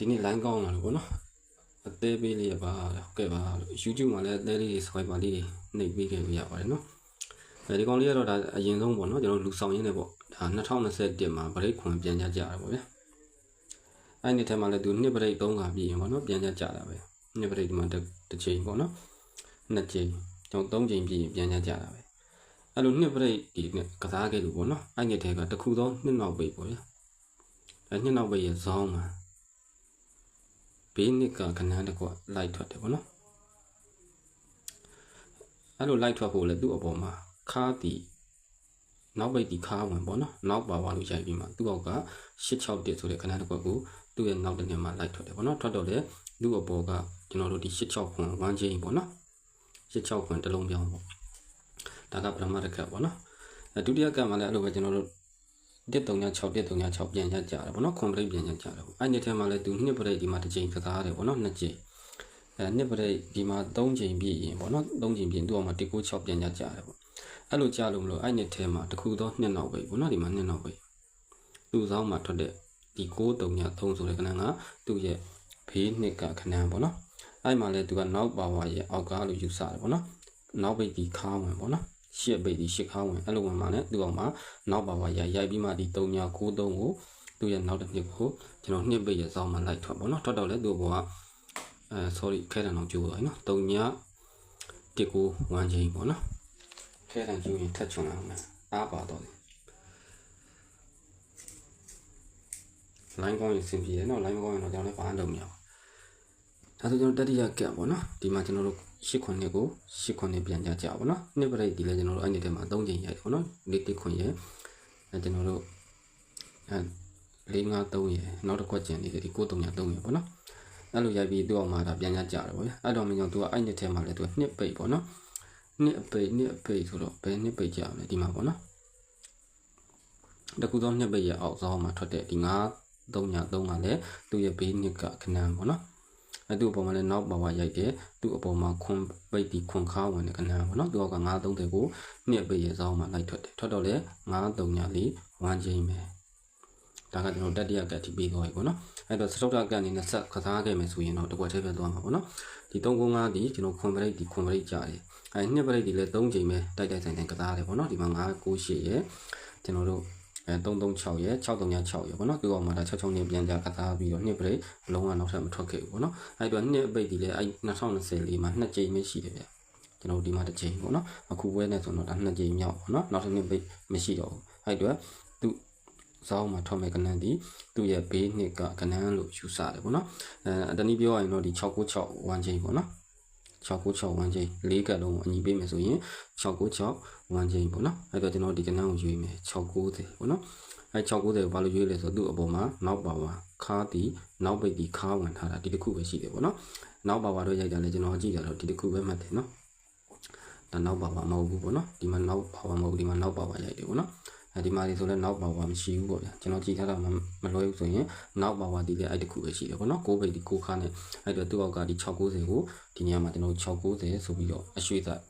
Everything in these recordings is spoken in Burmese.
ဒီနေ့ line ကောင်းလာလို့ပေါ့နော်အသေးပေးလေးပါဟုတ်ကဲ့ပါလို့ YouTube မှာလည်းအသေးလေး swipe လေးနှိပ်ပေးခဲ့လို့ရပါတယ်နော်အဲဒီကောင်လေးကတော့ဒါအရင်ဆုံးပေါ့နော်ကျွန်တော်လူဆောင်ရင်းနေပေါ့ဒါ2021မှာ break ခွန်ပြန်ကြကြတာပေါ့ဗျာအဲ့ဒီထဲမှာလည်းသူနှစ် break 3ခါပြီးရင်ပေါ့နော်ပြန်ကြကြတာပဲနှစ် break ဒီမှာတစ်ချိန်ပေါ့နော်နှစ်ချိန်ကျွန်တော်3ချိန်ပြီးရင်ပြန်ကြကြတာပဲအဲ့လိုနှစ် break ဒီနဲ့ကစားခဲ့လို့ပေါ့နော်အဲ့ဒီထဲကတစ်ခုသောနှစ်နောက်ပိတ်ပေါ့ဗျာအဲ့နှစ်နောက်ပိတ်ရဲ့ဇောင်းမှာ ဘေးနှစ်ကခဏတကွလိုက်ထွက်တယ်ပေါ့နော်အဲ့လိုလိုက်ထွက်ဖို့လေသူ့အပေါ်မှာခါတီနောက်ပိတ်ဒီခါဝင်ပေါ့နော်နောက်ပါပါလို့ရိုက်ပြီးမှသူ့အောက်က661ဆိုတဲ့ခဏတကွကိုသူ့ရဲ့နောက်တစ်နေမှာလိုက်ထွက်တယ်ပေါ့နော်ထွက်တော့လေသူ့အပေါ်ကကျွန်တော်တို့ဒီ66ခွန်1ချင်းပေါ့နော်66ခွန်တစ်လုံးပြောင်းပေါ့ဒါကပထမတစ်ခါပေါ့နော်အဲဒုတိယကမှလည်းအဲ့လိုပဲကျွန်တော်တို့ 136 136ပြန်ရကြတယ်ပေါ့နော်ခွန်ပရိတ်ပြန်ရကြတယ်ပေါ့အဲ့ဒီထဲမှာလည်းသူနှစ်ပရိတ်ဒီမှာတစ်ချိန်ကစားတယ်ပေါ့နော်နှစ်ချိန်အဲနှစ်ပရိတ်ဒီမှာ3ချိန်ပြည့်ရင်ပေါ့နော်3ချိန်ပြည့်သူ့အောင်မှာ196ပြန်ရကြတယ်ပေါ့အဲ့လိုကြားလို့မလို့အဲ့နှစ်ထဲမှာတခုသောနှစ်နောက်ပဲပေါ့နော်ဒီမှာနှစ်နောက်ပဲသူ့ဆောင်မှာထွက်တဲ့ဒီ93ဆိုတဲ့ခဏကသူ့ရဲ့ဘေးနှစ်ကခဏပေါ့နော်အဲ့မှာလည်းသူကနောက်ပါဝါရဲ့အောက်ကလို့ယူဆတယ်ပေါ့နော်နောက်ပိတ်ဒီခါဝင်ပေါ့နော် ရှစ်ပိတ်ဒီရှစ်ခါဝင်အဲ့လိုဝင်မှာနဲ့သူ့အောင်မှာနောက်ပါဝါရိုက်ရိုက်ပြီးမှဒီ3ည93ကိုသူ့ရဲ့နောက်တစ်နှစ်ကိုကျွန်တော်နှစ်ပိတ်ရဲ့စောင်းမှာလိုက်ထွက်ပေါ့နော်ထွက်တော့လဲသူ့ဘောကအဲ sorry ခဲတံတော့ကျိုးသွားပြီနော်3ညတစ်ကို1ချိန်ပေါ့နော်ခဲတံကျိုးရင်ထက်ချွန်လာမယ်အားပါတော့တယ် line ကောင်းရင်စင်ပြေတယ်နော် line မကောင်းရင်တော့ကျွန်တော်လည်းဘာမှလုပ်မရဘူး ဒါဆိုကျွန်တော်တတိယကက်ပေါ့နော်ဒီမှာကျွန်တော်တို့၈ခွန်နှစ်ကို၈ခွန်နှစ်ပြန်ကြကြပါနော်နှစ်ပရိတ်ဒီလည်းကျွန်တော်တို့အဲ့ဒီထဲမှာ၃ချိန်ရိုက်တယ်ပေါ့နော်လေးတစ်ခွန်ရဲ့အဲကျွန်တော်တို့အဲ၄၅၃ရဲ့နောက်တစ်ခွက်ကျန်နေတယ်ဒီ9 3ည3ရဲ့ပေါ့နော်အဲ့လိုရိုက်ပြီးသူ့အောင်မှာဒါပြန်ကြကြတယ်ပေါ့ဗျအဲ့တော့မင်းကြောင့်သူကအဲ့ဒီထဲမှာလည်းသူကနှစ်ပိတ်ပေါ့နော်နှစ်အပိတ်နှစ်အပိတ်ဆိုတော့ဘယ်နှစ်ပိတ်ကြမလဲဒီမှာပေါ့နော်တကူသောနှစ်ပိတ်ရဲ့အောက်ဆောင်မှာထွက်တဲ့ဒီ9 3ည3ကလည်းသူ့ရဲ့ဘေးနှစ်ကခဏန်းပေါ့နော် အဲသူ့အပေါ်မှာလည်းနောက်ပါဝါရိုက်တယ်သူ့အပေါ်မှာခွန်ပိတ်ဒီခွန်ခါဝင်တဲ့ခဏန်းပေါ့နော်သူက930ကိုနှစ်ပိတ်ရဲ့စောင်းမှာလိုက်ထွက်တယ်ထွက်တော့လေ93ညလေး1ချိန်ပဲဒါကကျွန်တော်တတိယကတ်ထိပြီးသွားပြီပေါ့နော်အဲ့တော့စတုတ္တကတ်အနေနဲ့ဆက်ကစားခဲ့မယ်ဆိုရင်တော့တကွက်သေးပဲသွားမှာပေါ့နော်ဒီ395ဒီကျွန်တော်ခွန်ပရိတ်ဒီခွန်ပရိတ်ကြားတယ်အဲနှစ်ပရိတ်ဒီလည်း3ချိန်ပဲတိုက်တိုက်ဆိုင်ဆိုင်ကစားတယ်ပေါ့နော်ဒီမှာ998ရဲ့ကျွန်တော်တို့ အဲ336ရဲ့636ရဲ့ပေါ့နော်ပြောအောင်မှာဒါ66နဲ့ပြန်ကြကစားပြီးတော့နှစ်ပရိတ်လုံးဝနောက်ထပ်မထွက်ခဲ့ဘူးပေါ့နော်အဲ့တော့နှစ်ပိတ်ဒီလည်းအဲ2020လေးမှာနှစ်ကြိမ်ပဲရှိတယ်ဗျကျွန်တော်ဒီမှာတစ်ကြိမ်ပေါ့နော်အခုဝဲနေဆိုတော့ဒါနှစ်ကြိမ်မြောက်ပေါ့နော်နောက်တစ်နှစ်ပိတ်မရှိတော့ဘူးအဲ့တော့သူစောင်းမှာထွက်မဲ့ကနန်းဒီသူ့ရဲ့ဘေးနှစ်ကကနန်းလို့ယူဆတယ်ပေါ့နော်အဲတနည်းပြောရရင်တော့ဒီ696 1ချိန်ပေါ့နော် 696 1ချိန်၄ကတ်လုံးကိုအညီပေးမယ်ဆိုရင်696 1ချိန်ပေါ့နော်အဲ့တော့ကျွန်တော်ဒီကနန်းကိုရွေးမယ်690ပေါ့နော်အဲ690ကိုဘာလို့ရွေးလဲဆိုတော့သူ့အပေါ်မှာနောက်ပါဝါခါတီနောက်ပိတ်တီခါဝင်ထားတာဒီတစ်ခုပဲရှိတယ်ပေါ့နော်နောက်ပါဝါတော့ရိုက်ကြလဲကျွန်တော်ကြည့်ကြတော့ဒီတစ်ခုပဲမှတ်တယ်နော်ဒါနောက်ပါဝါမဟုတ်ဘူးပေါ့နော်ဒီမှာနောက်ပါဝါမဟုတ်ဒီမှာနောက်ပါဝါရိုက်တယ်ပေါ့နော်အဲ ဒီမှာဒီဆိုလဲနောက်ပါဝါမရှိဘူးပေါ့ဗျာကျွန်တော်ကြည့်ထားတာမလွယ်ဘူးဆိုရင်နောက်ပါဝါဒီလည်းအဲ့တခုပဲရှိတယ်ပေါ့နော်6ပိတ်ဒီ6ခါနဲ့အဲ့တော့သူ့အောက်ကဒီ690ကိုဒီနေရာမှာကျွန်တော်690ဆိုပြီးတော့အရွှေ့သက်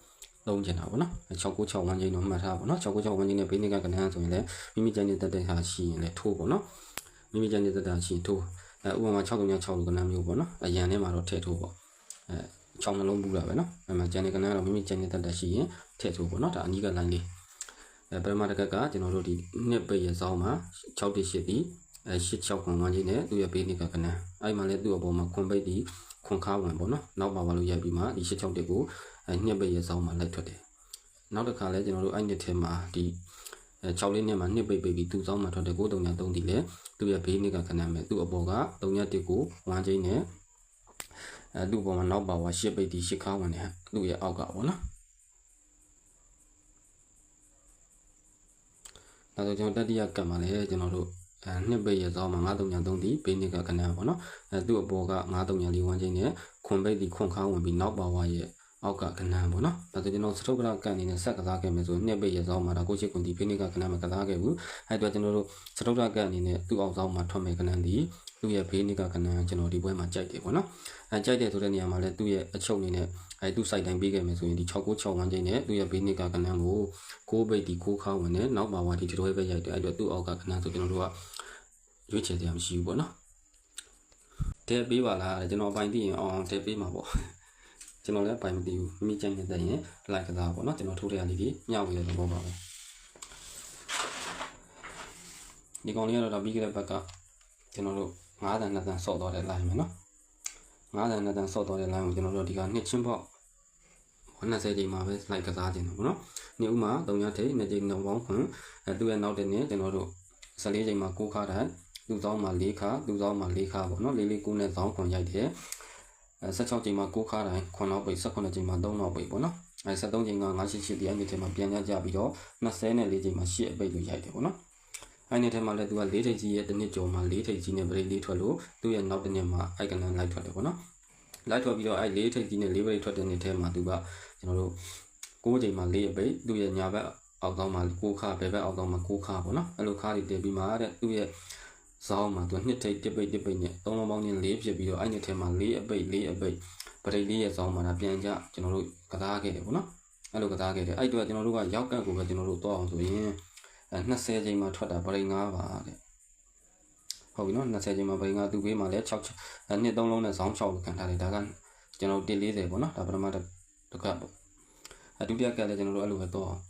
သုံးချင်တာပေါ့နော်696ဝန်းကျင်းတော့မှတ်ထားပါနော်696ဝန်းကျင်းနဲ့ဘေးနစ်ကကနန်းဆိုရင်လည်းမိမိကြိုက်တဲ့တက်တဲ့ဟာရှိရင်လည်းထိုးပေါ့နော်မိမိကြိုက်တဲ့တက်တာရှိရင်ထိုးအဲဥပမာ636လို့ကနန်းမျိုးပေါ့နော်အရန်ထဲမှာတော့ထည့်ထိုးပေါ့အဲ6နှလုံးပူတာပဲနော်အဲမှာကျန်တဲ့ကနန်းတော့မိမိကြိုက်တဲ့တက်တာရှိရင်ထည့်ထိုးပေါ့နော်ဒါအနီးကလိုင်းလေး အဲပရမတကကကျွန်တော်တို့ဒီနှစ်ပိတ်ရဲ့စောင်းမှာ6တိ8တိအဲ86ခွန်ဝန်းကျင်းနဲ့သူ့ရဲ့ဘေးနစ်ကကနန်းအဲ့မှာလည်းသူ့အပေါ်မှာခွန်ပိတ်ဒီခွန်ခါဝင်ပေါ့နော်နောက်ပါပါလို့ရိုက်ပြီးမှဒီ86တိကိုအဲညှက်ပိတ်ရဲ့စောင်းမှာလိုက်ထွက်တယ်နောက်တစ်ခါလဲကျွန်တော်တို့အဲ့နှစ်ထဲမှာဒီအဲ6လေးနှစ်မှာနှစ်ပိတ်ပိတ်ပြီးသူ့စောင်းမှာထွက်တဲ့93ဒီလဲသူ့ရဲ့ဘေးနှစ်ကခဏမဲ့သူ့အပေါ်က31ကို1ချင်းနဲ့အဲသူ့အပေါ်မှာနောက်ပါဝါ10ပိတ်ဒီ10ခါဝင်တယ်သူ့ရဲ့အောက်ကပေါ့နော် ဒါဆိုကျွန်တော်တတိယကတ်မှာလဲကျွန်တော်တို့အဲနှစ်ပိတ်ရဲ့စောင်းမှာ93ဒီဘေးနှစ်ကခဏပေါ့နော်အဲသူ့အပေါ်က9341ချင်းနဲ့ခွန်ပိတ်ဒီခွန်ခါဝင်ပြီးနောက်ပါဝါရဲ့အောက်ကကနန်းပေါ့နော်ဒါဆိုကျွန်တော်စတုကလကန်အနေနဲ့ဆက်ကစားခဲ့မယ်ဆိုနှစ်ပိတ်ရဆောင်မှာဒါကိုရှိကွန်ဒီဖိနိကကနန်းမှာကစားခဲ့ဘူးအဲ့တော့ကျွန်တော်တို့စတုကလကန်အနေနဲ့သူ့အောင်ဆောင်မှာထွက်မယ်ကနန်းဒီသူ့ရဲ့ဖိနိကကနန်းကျွန်တော်ဒီပွဲမှာကြိုက်တယ်ပေါ့နော်အဲကြိုက်တယ်ဆိုတဲ့နေရာမှာလည်းသူ့ရဲ့အချုပ်အနေနဲ့ အဲသူ့ site တိုင်းပေးခဲ့မယ်ဆိုရင်ဒီ6961ချိန်နဲ့သူ့ရဲ့ဖိနိကကနန်းကိုကိုပိတ်ဒီကိုခါဝင်နဲ့နောက်ပါဝါဒီဒီတွဲပဲရိုက်တယ်အဲ့တော့သူ့အောက်ကကနန်းဆိုကျွန်တော်တို့ကရွေးချယ်စရာမရှိဘူးပေါ့နော်တဲ့ပေးပါလားတဲ့ကျွန်တော်ပိုင်သိရင်အောင်အောင်တဲ့ပေးမှာပေါ့ကျွန်တော်လည်းပိုင်မသိဘူးမိမိကြိုက်နေတဲ့ရင်လိုက်ကစားပေါ့နော်ကျွန်တော်ထိုးတဲ့အားလေးကြီးမျှဝေတဲ့သဘောပါပဲဒီကောင်လေးကတော့ဒါပြီးခဲ့တဲ့ဘက်ကကျွန်တော်တို့9တန်2တန်ဆော့သွားတဲ့ line မယ်နော် 9တန်2တန်ဆော့သွားတဲ့ line ကိုကျွန်တော်တို့ဒီကနှစ်ချင်းပေါက်20ချိန်မှာပဲ slide ကစားခြင်းတယ်ပေါ့နော်။နေ့ဥမှာ3ရက်ထိ2ချိန်နောက်ပေါင်းခွန်အဲသူ့ရဲ့နောက်တဲ့နေ့ကျွန်တော်တို့14ချိန်မှာ6ခါတိုင်းသူ့ဆောင်မှာ4ခါသူ့ဆောင်မှာ4ခါပေါ့နော်လေးလေး9နဲ့ဆောင်ခွန်ရိုက်တယ်။အဲ16ချိန်မှာ6ခါတိုင်းခွန်နောက်ပိတ်18ချိန်မှာ3နောက်ပိတ်ပေါ့နော်။အဲ73ချိန်က988ဒီအဲ့ဒီထဲမှာပြန်ကြကြပြီးတော့20နဲ့4ချိန်မှာ8အပိတ်လို့ရိုက်တယ်ပေါ့နော်။ အဲ့ဒီထဲမှာလည်းသူက၄ထိပ်ကြီးရဲ့တစ်နှစ်ကျော်မှာ၄ထိပ်ကြီးနဲ့ဗရိတ်လေးထွက်လို့သူ့ရဲ့နောက်တစ်နှစ်မှာအိုက်ကနန်လိုက်ထွက်တယ်ပေါ့နော်လိုက်ထွက်ပြီးတော့အဲ့၄ထိပ်ကြီးနဲ့၄ဗရိတ်ထွက်တဲ့နှစ်ထဲမှာသူကကျွန်တော်တို့၉ချိန်မှာ၄အပိတ်သူ့ရဲ့ညာဘက်အောက်တောင်းမှာ၉ခါဘယ်ဘက်အောက်တောင်းမှာ၉ခါပေါ့နော်အဲ့လိုခါတွေတည်ပြီးမှတဲ့သူ့ရဲ့ဇောင်းမှာသူနှစ်ထိပ်တစ်ပိတ်တစ်ပိတ်နဲ့သုံးလုံးပေါင်းချင်း၄ဖြစ်ပြီးတော့အဲ့နှစ်ထဲမှာ၄အပိတ်၄အပိတ်ဗရိတ်လေးရဲ့ဇောင်းမှာဒါပြန်ကြကျွန်တော်တို့ကစားခဲ့တယ်ပေါ့နော်အဲ့လိုကစားခဲ့တယ်အဲ့အတွက်ကျွန်တော်တို့ကရောက်ကတ်ကိုပဲကျွန်တော်တို့တော့အောင်ဆိုရင် အဲ20ချိန်မှာထွက်တာဗရိတ်၅ပါတဲ့ဟုတ်ပြီနော်20ချိန်မှာဗရိတ်၅သူ့ဘေးမှာလည်း6နှစ်3လုံးနဲ့ဇောင်း6လို့ခံထားတယ်ဒါကကျွန်တော်140ပေါ့နော်ဒါပထမတစ်ကပ်ပေါ့အဒုတိယကပ်လည်းကျွန်တော်တို့အဲ့လိုပဲတော့အောင်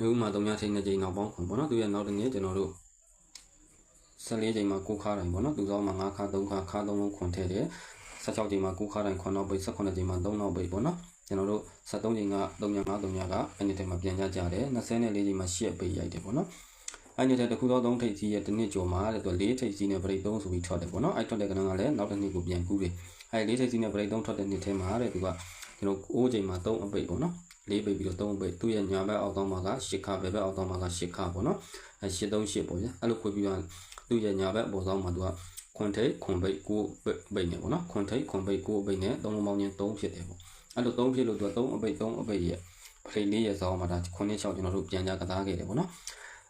အဲဥမာ3ညချိန်နဲ့ချိန်နောက်ပေါင်းခွန်ပေါ့နော်သူရဲ့နောက်တစ်နေ့ကျွန်တော်တို့14ချိန်မှာ9ခါတိုင်းပေါ့နော်သူစောမှာ9ခါ3ခါခါ3လုံးခွန်ထည့်တယ်16ချိန်မှာ9ခါတိုင်းခွန်နောက်ပိတ်18ချိန်မှာ3နောက်ပိတ်ပေါ့နော် ကျွန်တော်တို့73ချိန်က3ည5 3ညကအဲ့ဒီထဲမှာပြန်ကြကြတယ်24ချိန်မှာ8ပိတ်ရိုက်တယ်ပေါ့နော်အဲ့ဒီတဲ့တခုသောသုံးထိပ်ကြီးရဲ့တစ်နှစ်ကျော်မှာတဲ့သူ၄ထိပ်ကြီးနဲ့ဗရိတ်3ဆိုပြီးထွက်တယ်ပေါ့နော်အဲ့ထွက်တဲ့ကဏ္ဍကလည်းနောက်တစ်နှစ်ကိုပြန်ကူးတယ်အဲ့၄ထိပ်ကြီးနဲ့ဗရိတ်3ထွက်တဲ့နှစ်ထဲမှာတဲ့သူကကျွန်တော်9ချိန်မှာ3အပိတ်ပေါ့နော်၄ပိတ်ပြီးတော့3အပိတ်သူ့ရဲ့ညာဘက်အောက်တောင်းမှာက10ခဘယ်ဘက်အောက်တောင်းမှာက10ခပေါ့နော်အဲ10 3 10ပေါ့ဗျအဲ့လိုခွေပြီးတော့သူ့ရဲ့ညာဘက်ပေါ်တောင်းမှာသူကခွန်ထိတ်ခွန်ပိတ်9ပိတ်နေပေါ့နော်ခွန်ထိတ်ခွန်ပိတ်9ပိတ်နဲ့3လုံးပေါင်းချင်း3ဖြစ်တယ်ပေါ့ အဲ့လို3ဖြစ်လို့သူက3အပိတ်3အပိတ်ရဲ့ဖလိလေးရဲ့ဇောင်းမှာဒါ9 6ကျွန်တော်တို့ပြန်ကြကစားခဲ့တယ်ပေါ့နော်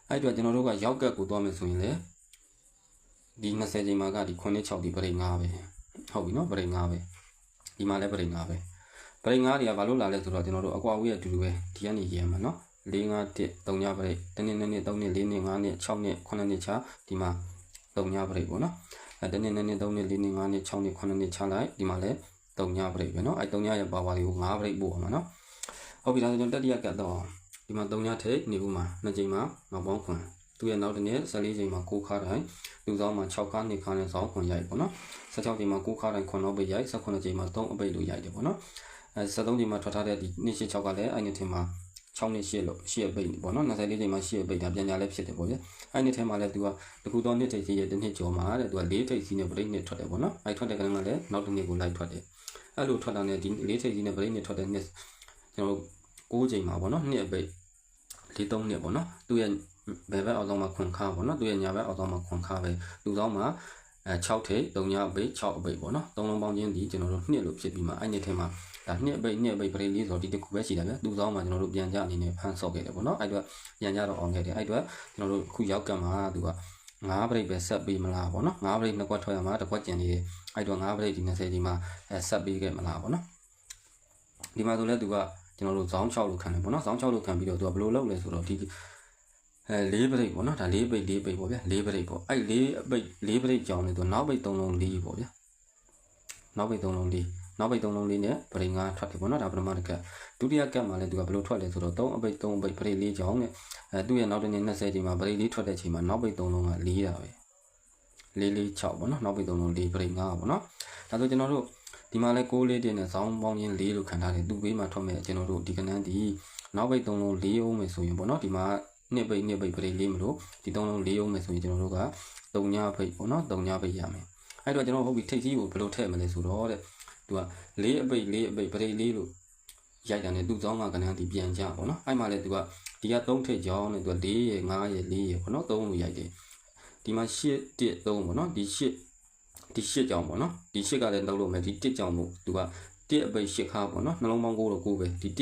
အဲ့တော့ကျွန်တော်တို့ကရောက်ကတ်ကိုသွားမယ်ဆိုရင်လေဒီ20ချိန်မှာကဒီ9 6ဒီပရိတ်5ပဲဟုတ်ပြီနော်ပရိတ်5ပဲဒီမှာလည်းပရိတ်5ပဲပရိတ်5တွေကဘာလို့လာလဲဆိုတော့ကျွန်တော်တို့အကွာဝေးရဲ့အတူတူပဲဒီကနေရေးရမှာနော်4 5 1 3ညပရိတ်တနေ့နေ့နေ့3နေ့4နေ့5နေ့6နေ့9နေ့ချဒီမှာ3ညပရိတ်ပေါ့နော်အဲတနေ့နေ့နေ့3နေ့4နေ့5နေ့6နေ့9နေ့ချလိုက်ဒီမှာလည်း 3ညပရိတ်ပဲနော်အဲ3ညရဲ့ပါဝါလေးကို5ပရိတ်ပို့အောင်ပါနော်ဟုတ်ပြီဒါဆိုကျွန်တော်တတိယကတ်တော့ဒီမှာ3ညထိနေဦးမှာ2ချိန်မှာနောက်ပေါင်းခွန်သူရဲ့နောက်တစ်နေ့14ချိန်မှာ6ခါတိုင်းလူဆောင်မှာ6ခါ2ခါနဲ့ဆောင်းခွန်ရိုက်ပေါ့နော်16ချိန်မှာ6ခါတိုင်းခွန်တော့ပိတ်ရိုက်18ချိန်မှာ3အပိတ်လို့ရိုက်တယ်ပေါ့နော်အဲ73ချိန်မှာထွက်ထားတဲ့ဒီနေ့6ကလည်းအဲ့ဒီထင်မှာ6နှစ်ရှိလို့ရှိရပိတ်ပေါ့နော်24ချိန်မှာရှိရပိတ်ဒါပြန်ကြလဲဖြစ်တယ်ပေါ့ဗျအဲ့ဒီထဲမှာလည်းသူကတခုသောနှစ်ထိပ်စီရဲ့တစ်နှစ်ကျော်မှာတဲ့သူက၄ထိပ်စီနဲ့ပြိနှစ်ထွက်တယ်ပေါ့နော်အဲ့ထွက်တဲ့ကလည်းလည်းနောက်တစ်နှစ်ကိုလိုက်ထွက်တယ် အဲ့လိုထွက်တာနဲ့ဒီ၄ထိပ်စီနဲ့ပြိနှစ်ထွက်တဲ့နှစ်ကျွန်တော်6ချိန်မှာပေါ့နော်နှစ်အပိတ်၄၃နှစ်ပေါ့နော်သူရဲ့ဘယ်ဘက်အောက်ဆောင်မှာခွန်ခါပေါ့နော်သူရဲ့ညာဘက်အောက်ဆောင်မှာခွန်ခါပဲလူဆောင်မှာအဲ6ထိပ်3ညအပိတ်6အပိတ်ပေါ့နော်သုံးလုံးပေါင်းချင်းဒီကျွန်တော်တို့နှစ်လို့ဖြစ်ပြီးမှအဲ့နှစ်ထဲမှာဒါနှစ်အပိတ်နှစ်အပိတ်ပရိလေးဆိုတော့ဒီတစ်ခုပဲရှိတယ်ဗျလူဆောင်မှာကျွန်တော်တို့ပြန်ကြအနေနဲ့ဖန်ဆော့ခဲ့တယ်ပေါ့နော်အဲ့တော့ပြန်ကြတော့အောင်ခဲ့တယ်အဲ့တော့ကျွန်တော်တို့ခုရောက်ကံမှာသူက ငါးပရိတ်ပဲဆက်ပေးမလားပေါ့နော်ငါးပရိတ်နှစ်ခွက်ထွက်ရမှာတစ်ခွက်ကျန်နေတယ်အဲ့တော့ငါးပရိတ်ဒီ20ဒီမှာအဲဆက်ပေးခဲ့မလားပေါ့နော်ဒီမှာဆိုလဲသူကကျွန်တော်တို့ဇောင်း6လို့ခံတယ်ပေါ့နော်ဇောင်း6လို့ခံပြီးတော့သူကဘယ်လိုလုပ်လဲဆိုတော့ဒီအဲ၄ပရိတ်ပေါ့နော်ဒါ၄ပိတ်၄ပိတ်ပေါ့ဗျာ၄ပရိတ်ပေါ့အဲ့၄ပိတ်၄ပရိတ်ကြောင်းနေသူနောက်ပိတ်၃လုံး၄ပေါ့ဗျာနောက်ပိတ်၃လုံး၄ နောက်ပိတ်၃လုံး၄နဲ့ပရိတ်၅ထွက်တယ်ပေါ့နော်ဒါပထမတစ်ကပ်ဒုတိယကပ်မှာလည်းသူကဘယ်လိုထွက်လဲဆိုတော့၃အပိတ်၃ပိတ်ပရိတ်၄ကြောင်းနဲ့အဲသူ့ရဲ့နောက်တစ်နေ့20ချိန်မှာပရိတ်၄ထွက်တဲ့ချိန်မှာနောက်ပိတ်၃လုံးက၄တာပဲ၄၄6ပေါ့နော်နောက်ပိတ်၃လုံး၄ပရိတ်၅ပေါ့နော်ဒါဆိုကျွန်တော်တို့ဒီမှာလဲ6လေးတင်နဲ့ဇောင်းပေါင်းချင်း၄လို့ခံထားတယ်သူ့ဘေးမှာထွက်မဲ့ကျွန်တော်တို့ဒီကနန်းဒီနောက်ပိတ်၃လုံး၄အောင်မယ်ဆိုရင်ပေါ့နော်ဒီမှာနှစ်ပိတ်နှစ်ပိတ်ပရိလေးမလို့ဒီသုံးလုံးလေးအောင်မယ်ဆိုရင်ကျွန်တော်တို့က3ညပိတ်ပေါ့နော်3ညပိတ်ရမယ်အဲ့တော့ကျွန်တော်ဟုတ်ပြီထိပ်ကြီးကိုဘယ်လိုထည့်မလဲဆိုတော့တဲ့ သူကလေးအပိတ်လေးအပိတ်ပရိလေးလို့ရိုက်တာနဲ့သူ့စောင်းကကနန်းဒီပြန်ကြပေါ့နော်အဲ့မှာလေသူကဒီက3ထိပ်ကြောင်းနဲ့သူက4ရယ်5ရယ်4ရယ်ပေါ့နော်3လို့ရိုက်တယ်ဒီမှာ8 1 3ပေါ့နော်ဒီ8ဒီ8ကြောင်းပေါ့နော်ဒီ8ကလည်းနှုတ်လို့မယ်ဒီ1ကြောင်းမို့သူက1အပိတ်8ခါပေါ့နော်နှလုံးပေါင်း9တော့9ပဲဒီ1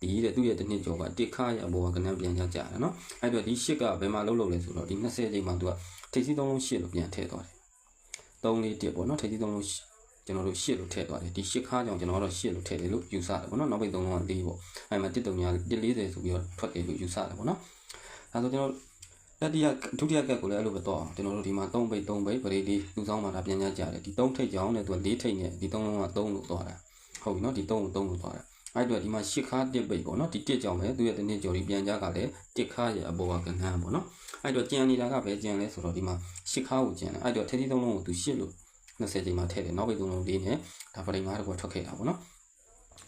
ဒီတဲ့သူ့ရဲ့တစ်နှစ်ကျော်ကတစ်ခါရဘောကကနန်းပြန်ကြကြတယ်နော်အဲ့တော့ဒီရှစ်ကဘယ်မှာလုံးလုံးလဲဆိုတော့ဒီ20ချိန်မှာသူကထိပ်စီးသုံးလုံးရှစ်လို့ပြန်ထည့်သွားတယ်3လေးတစ်ပေါ့နော်ထိပ်စီးသုံးလုံး ကျွန်တော်တို့ရှစ်လို့ထည့်သွားတယ်ဒီရှစ်ခါကြောင့်ကျွန်တော်တို့ရှစ်လို့ထည့်တယ်လို့ယူဆတယ်ပေါ့နော်နောက်ပိတ်သုံးလုံးက4ပေါ့အဲ့မှာတစ်တုံညာ140ဆိုပြီးတော့ထွက်တယ်လို့ယူဆတယ်ပေါ့နော်အဲဆိုကျွန်တော်တတိယဒုတိယကက်ကိုလည်းအဲ့လိုပဲတော့အောင်ကျွန်တော်တို့ဒီမှာ3ဘိတ်3ဘိတ်ပရိဒီသူဆောင်မှာဒါပြန်ကြကြတယ်ဒီ3ထိတ်ကြောင်းနဲ့သူက4ထိတ်နဲ့ဒီ3လုံးက3လို့သွားတာဟုတ်ပြီနော်ဒီ3ကို3လို့သွားတာအဲ့တော့ဒီမှာရှစ်ခါတစ်ပိတ်ပေါ့နော်ဒီတစ်ကြောင်ပဲသူရဲ့တနည်းကြော်ဒီပြန်ကြကလည်းတစ်ခါရဲ့အပေါ်ကကဏ္ဍပေါ့နော်အဲ့တော့ကြံနေတာကပဲကြံလဲဆိုတော့ဒီမှာရှစ်ခါကိုကြံတယ်အဲ့တော့ထက်ထီးသုံးလုံးကိုသူရှစ်လို့ 20ချိန်မှထည့်တယ်နောက်ပိတ်သုံးလုံးလေးနဲ့ဒါပရိမားတစ်ခုထွက်ခဲ့တာပေါ့နော်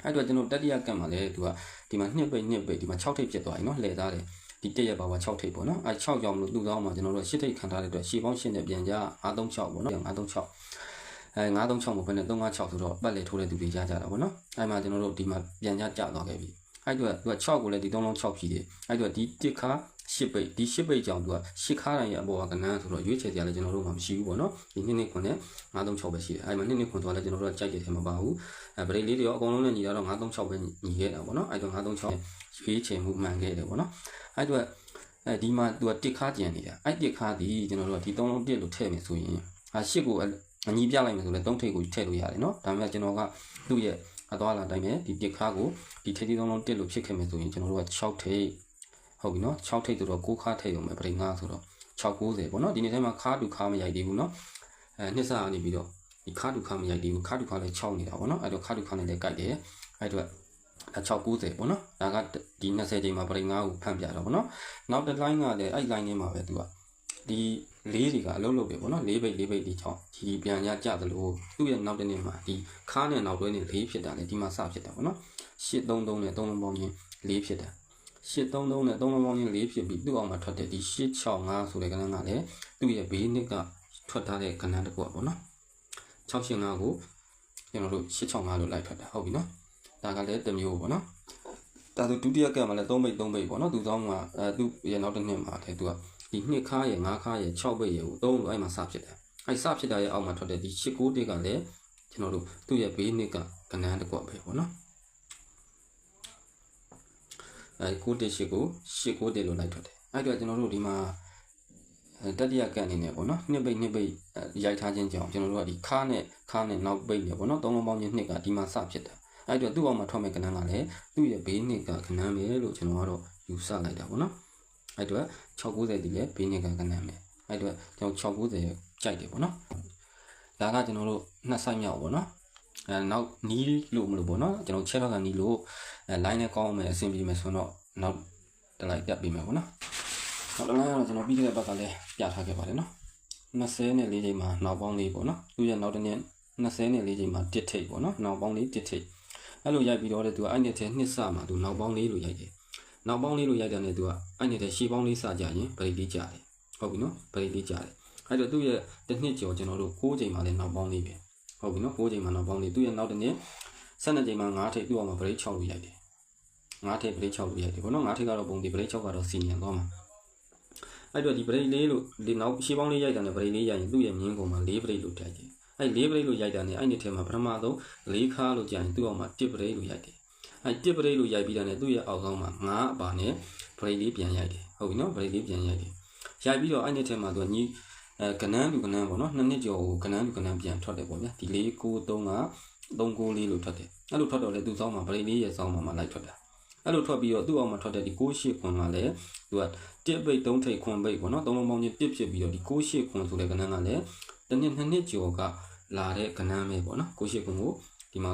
အဲ့တော့ကျွန်တော်တတိယကတ်မှာလည်းသူကဒီမှာနှစ်ပိတ်နှစ်ပိတ်ဒီမှာ6ထိပ်ဖြစ်သွားပြီနော်လှည့်သားတယ်ဒီတက်ရပါဝါ6ထိပ်ပေါ့နော်အဲ6ကြောင်လို့သူ့သောမှာကျွန်တော်တို့8ထိပ်ခံထားတဲ့အတွက်ရှေ့ပေါင်း8နဲ့ပြန်ကြ936ပေါ့နော်936အဲ936မဟုတ်ဘဲနဲ့356ဆိုတော့ပတ်လေထိုးတဲ့သူတွေကြားကြတာပေါ့နော်အဲမှာကျွန်တော်တို့ဒီမှာပြန်ကြကြသွားခဲ့ပြီအဲ့တော့သူက6ကိုလည်းဒီ3လုံး6ဖြည်တယ်အဲ့တော့ဒီတစ်ခါ ရှစ်ပိတ်ဒီရှစ်ပိတ်ကြောင့်သူကရှစ်ခါတိုင်းရဲ့အပေါ်ကကနန်းဆိုတော့ရွေးချယ်ကြလည်းကျွန်တော်တို့မှမရှိဘူးပေါ့နော်ဒီနှစ်နှစ်ခွန်းနဲ့936ပဲရှိတယ်အဲ့မှာနှစ်နှစ်ခွန်းသွားလည်းကျွန်တော်တို့ကကြိုက်တယ်ထဲမှာပါဘူးအဲဗရိတ်လေးတွေရောအကုန်လုံးနဲ့ညီတာတော့936ပဲညီခဲ့တာပေါ့နော်အဲ့တော့936ရွေးချယ်မှုမှန်ခဲ့တယ်ပေါ့နော်အဲ့တော့အဲဒီမှာသူကတစ်ခါကြံနေတာအဲ့တစ်ခါဒီကျွန်တော်တို့ကဒီ3လုံးတစ်လို့ထည့်မယ်ဆိုရင်အာရှစ်ကိုအညီပြလိုက်မယ်ဆိုလည်း3ထိပ်ကိုထည့်လို့ရတယ်နော်ဒါပေမဲ့ကျွန်တော်ကသူ့ရဲ့အသွားလာတိုင်းပဲဒီတစ်ခါကိုဒီထိပ်3လုံးတစ်လို့ဖြစ်ခဲ့မယ်ဆိုရင်ကျွန်တော်တို့က6ထိပ် ဟုတ်ပြီနော်6ထိပ်ဆိုတော့6ခါထိပ်ရုံပဲပြင်9ဆိုတော့690ပေါ့နော်ဒီနေ့ထဲမှာခါတူခါမရိုက်သေးဘူးနော်အဲနှစ်ဆကနေပြီးတော့ဒီခါတူခါမရိုက်သေးဘူးခါတူခါလည်း6နေတာပေါ့နော်အဲ့တော့ခါတူခါနဲ့လည်းကြိုက်တယ်အဲ့တော့690ပေါ့နော်ဒါကဒီ20ချိန်မှာပြင်9ကိုဖန်ပြတော့ပေါ့နော်နောက်တစ် line ကလည်းအဲ့ line လေးမှာပဲသူကဒီလေးတွေကအလုံးလုံးပဲပေါ့နော်လေးပိတ်လေးပိတ်ဒီချောင်းဒီပြန်ရကြသလိုသူ့ရဲ့နောက်တစ်နေ့မှာဒီခါနဲ့နောက်တွဲနဲ့လေးဖြစ်တာလေဒီမှာစဖြစ်တာပေါ့နော်833နဲ့3လုံးပေါင်းချင်းလေးဖြစ်တာ 833နဲ့3လုံးပေါင်းချင်း4ဖြစ်ပြီးသူ့အောင်မှာထွက်တဲ့ဒီ865ဆိုတဲ့ကဏ္ဍကလည်းသူ့ရဲ့ဘေးနှစ်ကထွက်ထားတဲ့ကဏ္ဍတစ်ခုပေါ့နော်685ကိုကျွန်တော်တို့865လို့လိုက်ထွက်တာဟုတ်ပြီနော်ဒါကလည်းတစ်မျိုးပေါ့နော်ဒါဆိုဒုတိယကံမှာလည်း3ပိတ်3ပိတ်ပေါ့နော်သူသောင်းကအဲသူ့ရဲ့နောက်တစ်နှစ်မှာလည်းသူကဒီနှစ်ခါရဲ့5ခါရဲ့6ပိတ်ရဲ့ကို3လို့အဲ့မှာစဖြစ်တယ်အဲ့စဖြစ်တာရဲ့အောက်မှာထွက်တဲ့ဒီ8 9တိတ်ကလည်းကျွန်တော်တို့သူ့ရဲ့ဘေးနှစ်ကကဏ္ဍတစ်ခုပဲပေါ့နော် အဲ9တစ်8ကို8 9တစ်လို့လိုက်ထွက်တယ်အဲ့တော့ကျွန်တော်တို့ဒီမှာတတိယကတ်အနေနဲ့ပေါ့နော်နှစ်ပိတ်နှစ်ပိတ်ရိုက်ထားခြင်းကြောင့်ကျွန်တော်တို့ကဒီခါနဲ့ခါနဲ့နောက်ပိတ်နဲ့ပေါ့နော်သုံးလုံးပေါင်းခြင်းနှစ်ကဒီမှာစဖြစ်တာအဲ့တော့သူ့အောင်မှာထွက်မဲ့ကဏ္ဍကလည်းသူ့ရဲ့ဘေးနှစ်ကကဏ္ဍပဲလို့ကျွန်တော်ကတော့ယူဆလိုက်တာပေါ့နော်အဲ့တော့690ဒီလည်းဘေးနှစ်ကကဏ္ဍပဲအဲ့တော့ကျွန်တော်690ကြိုက်တယ်ပေါ့နော်ဒါကကျွန်တော်တို့နှစ်ဆိုင်မြောက်ပေါ့နော် အဲနောက်နီးလို့မလို့ပေါ့နော်ကျွန်တော်ချက်ဘက်ကနီးလို့အဲ line နဲ့ကောင်းမယ်အဆင်ပြေမယ်ဆိုတော့နောက်တစ်လိုက်တက်ပြီးမယ်ပေါ့နော်နောက်တစ်လိုက်ကတော့ကျွန်တော်ပြီးခဲ့တဲ့ဘက်ကလည်းပြထားခဲ့ပါတယ်နော်20နဲ့4ချိန်မှာနောက်ပေါင်းလေးပေါ့နော်သူရဲ့နောက်တစ်နေ့20နဲ့4ချိန်မှာတစ်ထိပ်ပေါ့နော်နောက်ပေါင်းလေးတစ်ထိပ်အဲ့လိုရိုက်ပြီးတော့လေသူကအဲ့နေတဲ့နှစ်စမှာသူနောက်ပေါင်းလေးလို့ရိုက်တယ်နောက်ပေါင်းလေးလို့ရိုက်တယ်နဲ့သူကအဲ့နေတဲ့ရှေ့ပေါင်းလေးစကြရင်ဗရိတ်လေးကြာတယ်ဟုတ်ပြီနော်ဗရိတ်လေးကြာတယ်အဲ့တော့သူ့ရဲ့တစ်နှစ်ကျော်ကျွန်တော်တို့6ချိန်မှာလည်းနောက်ပေါင်းလေးပဲ ဟုတ်ပြီနော်6ချိန်မှာနောက်ပေါင်းလေးသူ့ရဲ့နောက်တစ်နေ့12ချိန်မှာ9ထိပ်သူ့အောင်မှာဗရိတ်6လို့ရိုက်တယ်9ထိပ်ဗရိတ်6လို့ရိုက်တယ်ပေါ့နော်9ထိပ်ကတော့ပုံဒီဗရိတ်6ကတော့စီနီယံသွားမှာအဲ့တော့ဒီဗရိတ်လေးလို့ဒီနောက်ရှေ့ပေါင်းလေးရိုက်တာနဲ့ဗရိတ်လေးရိုက်ရင်သူ့ရဲ့မြင်းကုန်မှာ၄ဗရိတ်လို့တိုက်တယ်အဲ့၄ပရိတ်လို့ရိုက်တာနဲ့အဲ့ဒီထဲမှာပထမဆုံး၄ခါလို့ကြာရင်သူ့အောက်မှာ1ပရိတ်လို့ရိုက်တယ်အဲ့1ပရိတ်လို့ရိုက်ပြီးတာနဲ့သူ့ရဲ့အောက်ဆုံးမှာ9အပါနဲ့ပရိတ်လေးပြန်ရိုက်တယ်ဟုတ်ပြီနော်ပရိတ်လေးပြန်ရိုက်တယ်ရိုက်ပြီးတော့အဲ့ဒီထဲမှာသူကညီ အဲကနန်းလူကနန်းပေါ့နော်နှစ်နှစ်ကျော်ကိုကနန်းလူကနန်းပြန်ထွက်တယ်ပေါ့ဗျာဒီ၄9 3က3 9လေးလို့ထွက်တယ်အဲ့လိုထွက်တော့လေသူ့ဆောင်းမှာပရိတ်လေးရဲ့ဆောင်းမှာမှလိုက်ထွက်တာအဲ့လိုထွက်ပြီးတော့သူ့အောင်မှာထွက်တဲ့ဒီ6 8ခွန်ကလည်းသူကတစ်ပိတ်3ထိပ်ခွန်ပိတ်ပေါ့နော်သုံးလုံးပေါင်းချင်းတစ်ဖြစ်ပြီးတော့ဒီ6 8ခွန်ဆိုတဲ့ကနန်းကလည်းတစ်နှစ်နှစ်နှစ်ကျော်ကလာတဲ့ကဏ္ဍပဲပေါ့နော်ကိုရှိကုံကိုဒီမှာ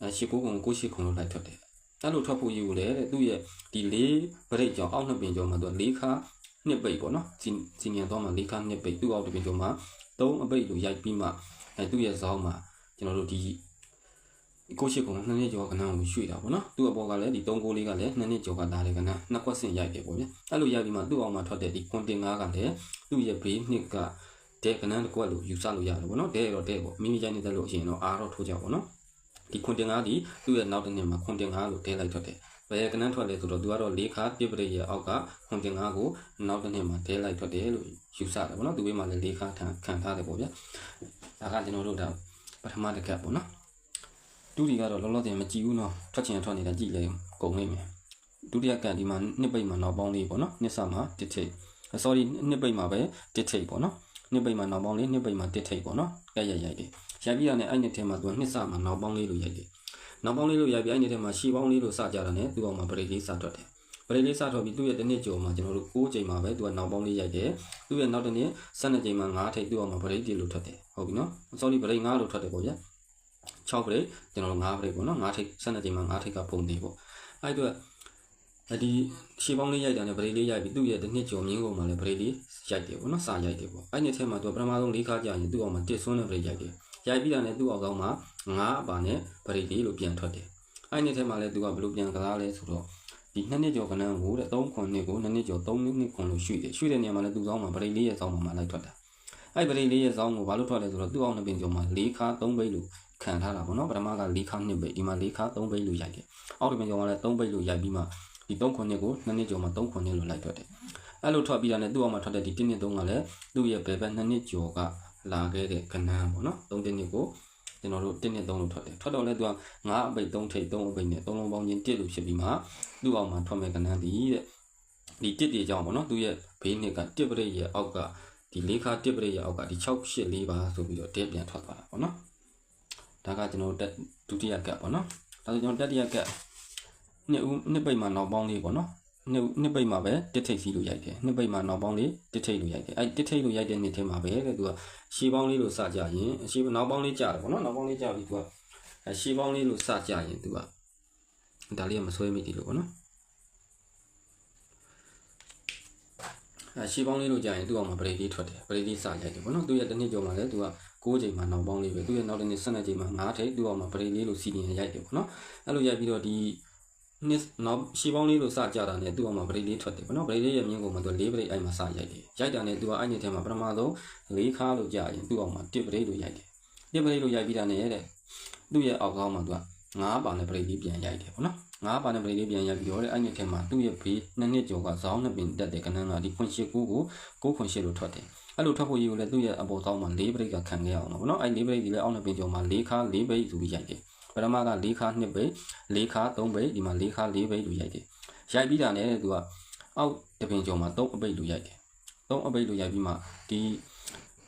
အဲရှိကိုကုံကိုရှိကုံလို့လိုက်ထွက်တယ်အဲ့လိုထွက်ဖို့ရည်ကိုလေတဲ့သူ့ရဲ့ဒီလေးဗရိတ်ကြောင်အောက်နှစ်ပင်ကျော်မှာသူလေးခါ နှစ်ပိတ်ပေါ့နော်စီစီနီယံတော့မှာလေးခါနှစ်ပိတ်သူ့အောက်တစ်ပင်ကျော်မှာသုံးအပိတ်လိုရိုက်ပြီးမှအဲသူ့ရဲ့ဇောင်းမှာကျွန်တော်တို့ဒီကိုရှိကုံနှစ်နှစ်ကျော်ကဏ္ဍကိုရွှေ့တာပေါ့နော်သူ့အပေါ်ကလည်းဒီ3ကိုလေးကလည်းနှစ်နှစ်ကျော်ကလာတဲ့ကဏ္ဍနှစ်ခွက်စင်ရိုက်တယ်ပေါ့ဗျအဲ့လိုရိုက်ပြီးမှသူ့အောက်မှာထွက်တဲ့ဒီကွန်တင်9ကလည်းသူ့ရဲ့ဘေးနှစ်ကတဲ့ကနန်းတစ်ကွက်လို့ယူဆလို့ရတယ်ပေါ့နော်တဲ့တော့တဲ့ပေါ့မိမိကြိုက်နေတဲ့လို့အရင်တော့အားတော့ထိုးကြပေါ့နော်ဒီခွန်တင်ကားဒီသူ့ရဲ့နောက်တစ်နှစ်မှာခွန်တင်ကားလို့တဲလိုက်ထွက်တယ် ဘယ်ကနန်းထွက်လဲဆိုတော့သူကတော့၄ခါပြစ်ပရိရဲ့အောက်ကခွန်တင်ကားကိုနောက်တစ်နှစ်မှာတဲလိုက်ထွက်တယ်လို့ယူဆတယ်ပေါ့နော်သူ့ဘေးမှာလည်း၄ခါခံခံထားတယ်ပေါ့ဗျာဒါကကျွန်တော်တို့ဒါပထမတစ်ခါပေါ့နော်ဒုတိယကတော့လောလောဆယ်မကြည့်ဘူးနော်ထွက်ချင်ထွက်နေတာကြည့်လေကုန်နေမယ်ဒုတိယကဒီမှာနှစ်ပိတ်မှာနောက်ပေါင်းလေးပေါ့နော်နှစ်ဆမှာတစ်ထိပ် sorry နှစ်ပိတ်မှာပဲတစ်ထိပ်ပေါ့နော်နှစ်ပိတ်မှာနောက်ပေါင်းလေးနှစ်ပိတ်မှာတစ်ထိပ်ပေါ့နော်ကဲရိုက်ရိုက်တယ်ရိုက်ပြီးတော့ねအဲ့နှစ်ထဲမှာသူကနှစ်စမှာနောက်ပေါင်းလေးလို့ရိုက်တယ် နောက်ပေါင်းလေးလို့ရိုက်ပြီးအဲ့နှစ်ထဲမှာရှီပေါင်းလေးလို့စကြတာねသူ့အောင်မှာဗရိတ်လေးစထွက်တယ်ပရိတ်လေးစထွက်ပြီးသူ့ရဲ့တစ်နှစ်ကျော်မှာကျွန်တော်တို့6ချိန်မှာပဲသူကနောက်ပေါင်းလေးရိုက်တယ်သူ့ရဲ့နောက်တစ်နှစ်12ချိန်မှာ9ထိပ်သူ့အောင်မှာပရိတ်တီလို့ထွက်တယ်ဟုတ်ပြီနော် sorry ပရိတ်9လို့ထွက်တယ်ပေါ့ဗျာ6ပရိတ်ကျွန်တော်တို့9ပရိတ်ပေါ့နော်9ထိပ်12ချိန်မှာ9ထိပ်ကပုံသေးပေါ့အဲ့အတွက်ဒီရှေးပေါင်းလေးရိုက်တာနဲ့ဗရိတ်လေးရိုက်ပြီးသူ့ရဲ့တစ်နှစ်ကျော်မြင်းကုန်မှာလည်းဗရိတ်လေးရိုက်တယ်ပေါ့နော်စာရိုက်တယ်ပေါ့အဲ့ဒီထဲမှာသူကပထမဆုံး၄ခါကြာရင်သူ့အောင်မှာတစ်ဆွန်းနဲ့ဗရိတ်ရိုက်တယ် ရိုက်ပြီးတာနဲ့သူ့အောက်ကောင်းမှာ9အပါနဲ့ဗရိတ်လေးလို့ပြန်ထွက်တယ်အဲ့ဒီထဲမှာလည်းသူကဘယ်လိုပြန်ကစားလဲဆိုတော့ဒီနှစ်နှစ်ကျော်ကနန်းကိုတဲ့3ခွန်နှစ်ကိုနှစ်နှစ်ကျော်3နှစ်နှစ်ခွန်လို့ရွှေ့တယ်ရွှေ့တဲ့နေရာမှာလည်းသူ့ကောင်းမှာဗရိတ်လေးရဲ့ဆောင်းမှာလိုက်ထွက်တာအဲ့ဗရိတ်လေးရဲ့ဆောင်းကိုဘာလို့ထွက်လဲဆိုတော့သူ့အောင်နှစ်ပင်ကျော်မှာ၄ခါ3ဘိတ်လို့ခံထားတာပေါ့နော်ပထမက၄ခါ2ဘိတ်ဒီမှာ၄ခါ3ဘိတ်လို့ရိုက်တယ်အောက်တစ်ပင်ကျော်မှာလည်း3ဘိတ်လို့ရိုက်ပြီးမှဒီ3ခွန်နှစ်ကိုနှစ်နှစ်ကျော်မှာ3ခွန်နှစ်လို့လိုက်ထွက်တယ်အဲ့လိုထွက်ပြီးတာနဲ့သူ့အောင်မှာထွက်တဲ့ဒီ1နှစ်3ကလည်းသူ့ရဲ့ဘယ်ဘက်နှစ်နှစ်ကျော်က လာခဲ့တဲ့ကနန်းပေါ့နော်3နှစ်ကိုကျွန်တော်တို့1နှစ်3လို့ထွက်တယ်ထွက်တော့လဲသူက9အပိတ်3ထိပ်3အပိတ်နဲ့3လုံးပေါင်းချင်း1လို့ဖြစ်ပြီးမှသူ့အောင်မှာထွက်မဲ့ကနန်းဒီတဲ့ဒီ1တွေကြောင့်ပေါ့နော်သူ့ရဲ့ဘေးနှစ်က1ပရိတ်ရဲ့အောက်ကဒီ၄ခါ1ပရိတ်ရဲ့အောက်ကဒီ6 8 4ပါဆိုပြီးတော့တဲပြန်ထွက်သွားတာပေါ့နော်ဒါကကျွန်တော်တို့ဒုတိယကပ်ပေါ့နော်ဒါဆိုကျွန်တော်တတိယကပ်နှစ်ဦးနှစ်ပိတ်မှာနောက်ပေါင်းလေးပေါ့နော် နှစ်နှစ်ပိတ်မှာပဲတစ်ထိပ်စီလို့ရိုက်တယ်နှစ်ပိတ်မှာနောက်ပေါင်းလေးတစ်ထိပ်လို့ရိုက်တယ်အဲ့တစ်ထိပ်လို့ရိုက်တဲ့နှစ်ထဲမှာပဲတဲ့သူကရှေးပေါင်းလေးလို့စကြရင်ရှေးနောက်ပေါင်းလေးကြာတယ်ပေါ့နော်နောက်ပေါင်းလေးကြာပြီးသူကရှေးပေါင်းလေးလို့စကြရင်သူကဒါလေးကမဆွဲမိသေးလို့ပေါ့နော်အဲရှေးပေါင်းလေးလို့ကြာရင်သူ့အောင်မှာပရိတ်လေးထွက်တယ်ပရိတ်လေးစရိုက်တယ်ပေါ့နော်သူရဲ့တစ်နှစ်ကျော်မှာလည်းသူက6ချိန်မှာနောက်ပေါင်းလေးပဲသူရဲ့နောက်တစ်နှစ်12ချိန်မှာ9ထိပ်သူ့အောင်မှာပရိတ်လေးလို့စီရင်ရိုက်တယ်ပေါ့နော်အဲ့လိုရိုက်ပြီးတော့ဒီ နှစ်နောက်ရှီပေါင်းလေးလို့စကြတာနဲ့သူ့အောင်မှာဗရိတ်လေးထွက်တယ်ဗောနော်ဗရိတ်လေးရဲ့မြင်းကုန်မှာသူ၄ဗရိတ်အဲ့မှာစရိုက်တယ်ရိုက်တာနဲ့သူကအဲ့ဒီထဲမှာပထမဆုံး၄ခါလို့ကြာရင်သူ့အောင်မှာတစ်ဗရိတ်လို့ရိုက်တယ်တစ်ဗရိတ်လို့ရိုက်ပြီးတာနဲ့တဲ့သူ့ရဲ့အောက်ကောင်းမှာသူက၅ပါနဲ့ဗရိတ်လေးပြန်ရိုက်တယ်ဗောနော်၅ပါနဲ့ဗရိတ်လေးပြန်ရိုက်ပြီးတော့တဲ့အဲ့ဒီထဲမှာသူ့ရဲ့ဘေးနှစ်နှစ်ကျော်ကဇောင်းနှစ်ပင်တက်တဲ့ကနန်းကဒီခွန်ရှိကူကိုကိုခွန်ရှိလို့ထွက်တယ်အဲ့လိုထွက်ဖို့ရေးကိုလည်းသူ့ရဲ့အပေါ်ကောင်းမှာ၄ဗရိတ်ကခံခဲ့ရအောင်ဗောနော်အဲ့၄ဗရိတ်ဒီလည်းအောက်နှစ်ပင်ကျော်မှာ၄ခါ၄ဗရိတ်ဆိုပြီးရိုက်တယ် ပထမက၄ခါ2ဘိတ်၄ခါ3ဘိတ်ဒီမှာ၄ခါ4ဘိတ်လို့ရိုက်တယ်ရိုက်ပြီးတာနဲ့သူကအောက်တပင်ကျော်မှာ3အဘိတ်လို့ရိုက်တယ်3အဘိတ်လို့ရိုက်ပြီးမှဒီ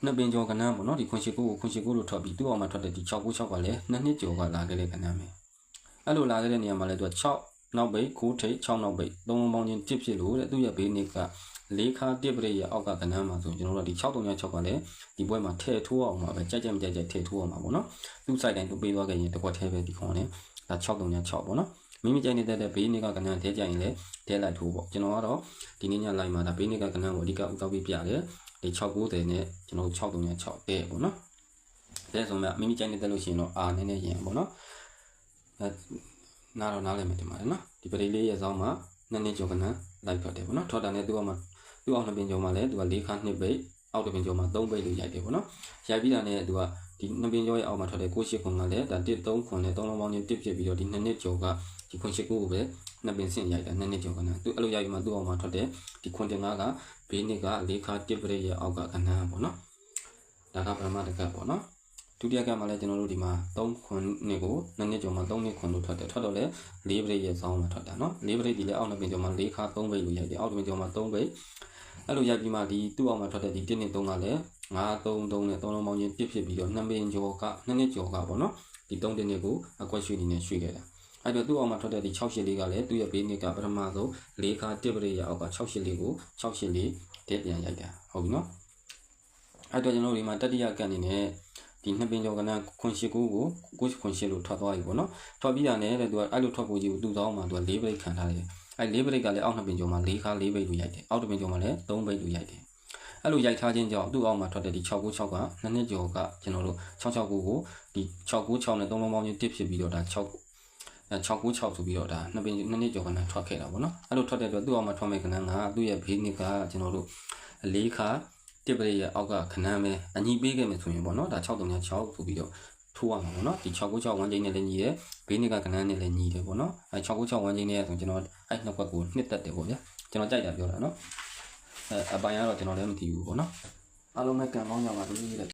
နှစ်ပင်ကျော်ကနန်းပေါ့နော်ဒီခွန်ရှိကိုကိုခွန်ရှိကိုလို့ထွက်ပြီးသူ့အောင်မှာထွက်တဲ့ဒီ696ကလည်းနှစ်နှစ်ကျော်ကလာခဲ့တဲ့ကနန်းပဲအဲ့လိုလာခဲ့တဲ့နေရာမှာလည်းသူက6နောက်ဘိတ်9ထိပ်6နောက်ဘိတ်သုံးလုံးပေါင်းချင်းတစ်ဖြစ်လို့တဲ့သူ့ရဲ့ဘေးနစ်က လေးခါတစ်ပရိရဲ့အောက်ကကနန်းမှာဆိုကျွန်တော်တို့ဒီ6336ကလည်းဒီဘွဲမှာထည့်ထိုးအောင်မှာပဲကြက်ကြက်မကြက်ကြက်ထည့်ထိုးအောင်မှာပေါ့နော်သူ့ site တိုင်းသူပေးသွားခဲ့ရင်တစ်ခွက်ထဲပဲဒီခေါင်းနဲ့ဒါ6336ပေါ့နော်မိမိကြိုက်နေတဲ့ဘေးနိကကနန်းတဲကြရင်လည်းတဲလိုက်ထိုးပေါ့ကျွန်တော်ကတော့ဒီနေ့ညလိုက်မှာဒါဘေးနိကကနန်းကိုအဓိကဥသောပြီးပြတယ်ဒီ690နဲ့ကျွန်တော်6336တဲပေါ့နော်တဲဆိုမှမိမိကြိုက်နေတဲ့လို့ရှိရင်တော့အာနည်းနည်းရင်ပေါ့နော်အဲနားတော့နားလည်းမတင်ပါနဲ့နော်ဒီပရိလေးရဲ့ဆောင်းမှာနှစ်နှစ်ကျော်ကနန်းလိုက်ထွက်တယ်ပေါ့နော်ထော်တာနဲ့သူ့အောင်မှာ သူ့အောင်နှစ်ပင်ကျော်မှာလည်းသူက၄ခါနှစ်ပိတ်အောက်တစ်ပင်ကျော်မှာ၃ပိတ်လို့ရိုက်တယ်ပေါ့နော်ရိုက်ပြီးတာနဲ့သူကဒီနှစ်ပင်ကျော်ရဲ့အောက်မှာထွက်တဲ့ကိုရှိခွန်ကလည်းဒါ1 3ခွန်နဲ့3လုံးပေါင်းချင်း1ဖြစ်ပြီးတော့ဒီနှစ်နှစ်ကျော်ကဒီခွန်ရှိကိုကိုပဲနှစ်ပင်ဆင့်ရိုက်တာနှစ်နှစ်ကျော်ကနန်းသူအဲ့လိုရိုက်ပြီးမှသူ့အောင်မှာထွက်တဲ့ဒီခွန်တင်ကားကဘေးနှစ်က၄ခါ1ပရိရဲ့အောက်ကကနန်းပေါ့နော်ဒါကပရမတကပေါ့နော်ဒုတိယကမှလည်းကျွန်တော်တို့ဒီမှာ3ခွန်နှစ်ကိုနှစ်နှစ်ကျော်မှာ3နှစ်ခွန်လို့ထွက်တယ်ထွက်တော့လေ4ပရိရဲ့ဆောင်းမှာထွက်တာเนาะ4ပရိဒီလည်းအောက်နှစ်ပင်ကျော်မှာ4ခါ3ပိတ်လို့ရိုက်တယ်အောက်တစ်ပင်ကျော်မှာ3ပိတ် အဲ့လိုရိုက်ပြီးမှဒီသူ့အောက်မှာထွက်တဲ့ဒီ1နှစ်3ကလည်း9 3 3နဲ့3လုံးပေါင်းချင်းပြစ်ဖြစ်ပြီးတော့နှစ်ပင်ကျော်ကနှစ်နှစ်ကျော်ကပေါ့နော်ဒီ3တင်နှစ်ကိုအကွက်ရွှေနေနဲ့ရွှေခဲ့တာအဲ့တော့သူ့အောက်မှာထွက်တဲ့ဒီ68လေးကလည်းသူ့ရဲ့ဘေးနှစ်ကပထမဆုံး၄ခါ1ပရိရဲ့အောက်က68လေးကို68လေးတက်ပြန်ရိုက်တာဟုတ်ပြီနော်အဲ့တော့ကျွန်တော်တို့ဒီမှာတတိယကတ်အနေနဲ့ဒီနှစ်ပင်ကျော်ကနန်းခွန်ရှိကိုကိုကိုခွန်ရှိလို့ထွက်သွားပြီပေါ့နော်ထွက်ပြီးတာနဲ့တဲ့သူကအဲ့လိုထွက်ဖို့ကြီးကိုသူ့သောင်းမှာသူက၄ဘရိတ်ခံထားတယ် အဲ့၄ဘရိတ်ကလည်းအောက်နှစ်ပင်ကျော်မှာ၄ခါ၄ဘရိတ်လို့ရိုက်တယ်အောက်တစ်ပင်ကျော်မှာလည်း၃ဘရိတ်လို့ရိုက်တယ်အဲ့လိုရိုက်ထားခြင်းကြောင့်သူ့အောက်မှာထွက်တဲ့ဒီ696ကနှစ်နှစ်ကျော်ကကျွန်တော်တို့669ကိုဒီ696နဲ့3လုံးပေါင်းချင်းတစ်ဖြစ်ပြီးတော့ဒါ6 696ဆိုပြီးတော့ဒါနှစ်ပင်နှစ်နှစ်ကျော်ကနန်းထွက်ခဲ့တာပေါ့နော်အဲ့လိုထွက်တဲ့အတွက်သူ့အောက်မှာထွက်မဲ့ကနန်းကသူ့ရဲ့ဘေးနှစ်ကကျွန်တော်တို့၄ခါတစ်ပရိရဲ့အောက်ကခဏမ်းပဲအညီပေးခဲ့မယ်ဆိုရင်ပေါ့နော်ဒါ6336ဆိုပြီးတော့ ထိုးရမှာပေါ့နော်ဒီ696ဝန်းကျင်းနဲ့လည်းညီတယ်ဘေးနှစ်ကခဏမ်းနဲ့လည်းညီတယ်ပေါ့နော်အဲ696ဝန်းကျင်းနဲ့ဆိုကျွန်တော်အဲ့နှစ်ခွက်ကိုနှစ်သက်တယ်ပေါ့ဗျာကျွန်တော်ကြိုက်တာပြောတာနော်အဲအပိုင်ကတော့ကျွန်တော်လည်းမသိဘူးပေါ့နော်အားလုံးပဲကံကောင်းကြပါလို့တဲ့